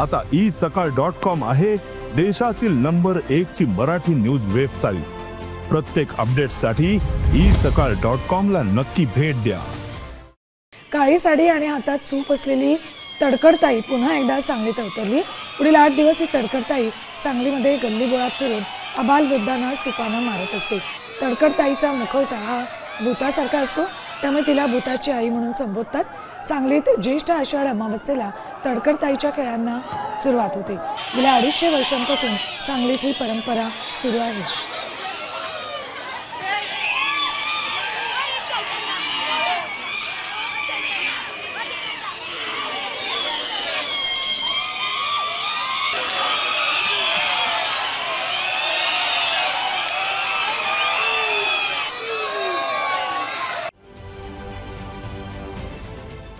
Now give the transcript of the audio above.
आता ई सकाळ dot com आहे देशातील नंबर एक ची मराठी न्यूज वेबसाईट. प्रत्येक अपडेटसाठी ई सकाळ डॉट कॉम ला नक्की भेट द्या. काळी साडी आणि हातात सूप असलेली तडकडताई पुन्हा एकदा सांगलीत अवतरली. पुढील आठ दिवस ही तडकडताई सांगलीमध्ये गल्लीबोळात फिरून अबाल वृद्धांना सुपानं मारत असते. तडकडताईचा मुखवटा हा भूतासारखा असतो. त्यामुळे तिला भूताची आई म्हणून संबोधतात. सांगलीत ज्येष्ठ आषाढ अमावस्येला तडकडताईच्या खेळांना सुरुवात होते. गेल्या अडीचशे वर्षांपासून सांगलीत ही परंपरा सुरू आहे.